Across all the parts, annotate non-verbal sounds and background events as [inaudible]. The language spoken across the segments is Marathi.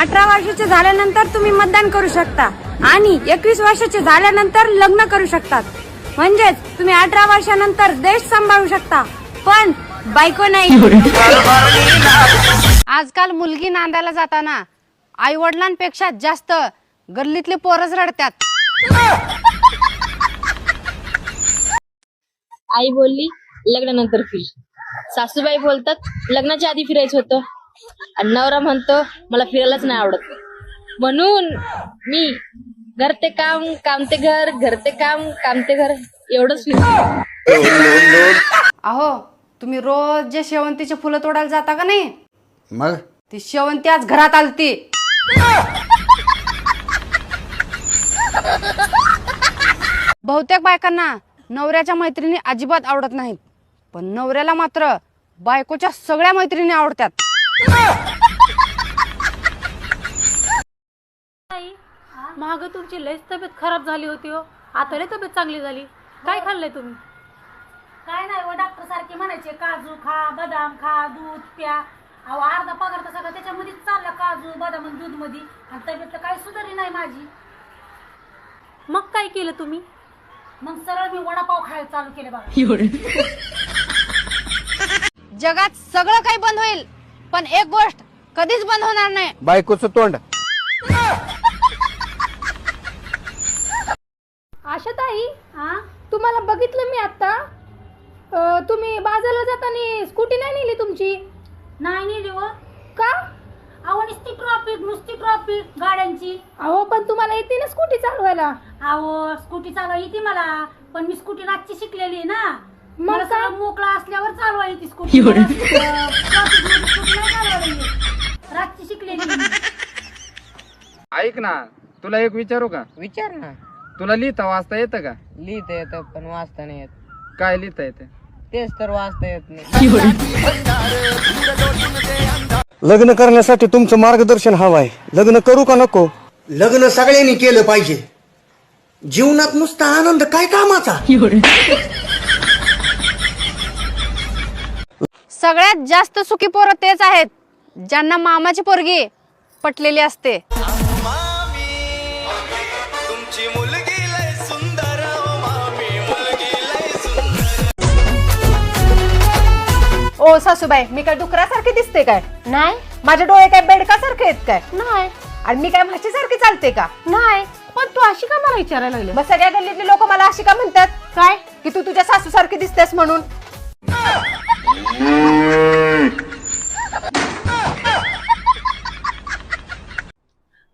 अठरा वर्षाचे झाल्यानंतर तुम्ही मतदान करू शकता आणि एकवीस वर्षाचे झाल्यानंतर लग्न करू शकतात. म्हणजेच तुम्ही अठरा वर्षानंतर देश सांभाळू शकता. पण बायको नाही. आजकाल मुलगी नांदायला जाताना आई वडिलांपेक्षा जास्त गल्लीतले पोरच रडतात. आई बोलली लग्नानंतर फिर. सासूबाई बोलतात लग्नाच्या आधी फिरायचं होतं. आणि नवरा म्हणतो मला फिरायलाच नाही आवडत. म्हणून मी घर ते काम काम ते घर घर ते काम काम ते घर. एवढंच फिरतो अहो तुम्ही रोज जे शेवंतीचे फुलं तोडायला जाता का नाही? मग? ती शेवंती आज घरात आलती. बहुतेक बायकांना नवऱ्याच्या मैत्रिणी अजिबात आवडत नाहीत. पण नवऱ्याला मात्र बायकोच्या सगळ्या मैत्रिणी आवडतात. माग तुमची लयच तब्येत खराब झाली होती हो. आता लय तब्येत चांगली झाली. काय खाल्लंय तुम्ही? काय नाही व डॉक्टर सारखे म्हणायचे काजू खा बदाम खा दूध प्या. अहो अर्धा पगार तर सगळं त्याच्यामध्येच चालला काजू बदाम आणि दूधमध्ये आणि तब्येत तर काही सुधारली नाही माझी. मग काय केलं तुम्ही? मग सरळ मी वडापाव खायला चालू केले बघा. जगात सगळं काही बंद होईल. पण एक गोष्ट कधीच बंद होणार नाही. बायकोचं तोंड. आशाताई हा? तुम्हाला बघितलं मी आता अं, तुम्ही बाजारला जाताना स्कूटी नाही नेली तुमची? नाही नेली व. का? अहो नुसती ट्रॉफिक नुसती ट्रॉफिक गाड्यांची. अहो पण तुम्हाला येते ना स्कूटी चालवायला. अहो स्कूटी चालवा येते मला पण मी स्कूटी रातची शिकलेली आहे ना. मग मला काय? सगळं मोकळा असल्यावर चालवा येते स्कूटी. मला, अं, traffic मध्ये स्कूटी नाही चालवायला येत. रातची शिकलेली आहे मी. ऐक ना तुला एक विचारू का? विचार ना. तुला लिहिता वाचता येतं का? लिहिता येतं पण वाचता नाही येत. काय लिहिता येतं? तेच तर वाचता येत नाही. लग्न करण्यासाठी तुमचं मार्गदर्शन हवं आहे लग्न करू का नको? लग्न सगळ्यांनी केलं पाहिजे. जीवनात नुसता आनंद काय कामाचा? सगळ्यात जास्त सुखी पोरं तेच आहेत ज्यांना मामाची पोरगी पटलेली असते. ओ सासूबाई मी काय डुकरासारखे दिसते काय? नाही. माझे डोळे काय बेडकासारखे आहेत काय? नाही. आणि मी काय म्हशीसारखी चालते का? नाही. पण तू अशी का मला विचारायला लागली मग सगळ्या गल्लीतली लोक मला अशी का म्हणतात? काय? की तू तुझ्या सासू सारखी दिसतेस म्हणून.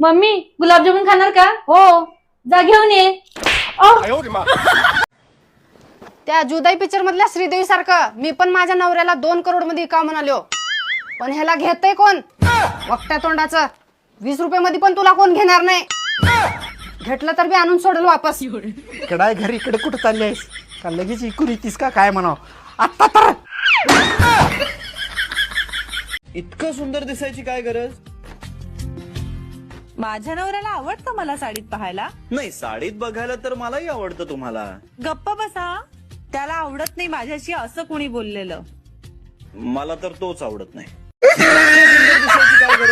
मम्मी गुलाबजामुन खाणार का? हो. जा घेऊन ये. त्या जुदाई पिक्चर मधल्या श्रीदेवी सारखं मी पण माझ्या नवऱ्याला दोन करोडमध्ये का म्हणालो. पण ह्याला घेतय कोण? वक्त्या तोंडाचं. वीस रुपये मध्ये पण तुला कोण घेणार नाही? घेतलं तर मी आणून सोडेल वापस. कडाय घरी इकडे कुठं चालली आहेस? का लगेच इकून येतीस का? काय म्हणाव? आत्ता तर! इतकं सुंदर दिसायची काय गरज? माझ्या नवऱ्याला आवडतं मला साडीत पाहायला. नाही साडीत बघायला तर मलाही आवडतं तुम्हाला. गप्प बसा. त्याला आवडत नाही माझ्याशी असं कोणी बोललेलं. मला तर तोच आवडत नाही. [laughs]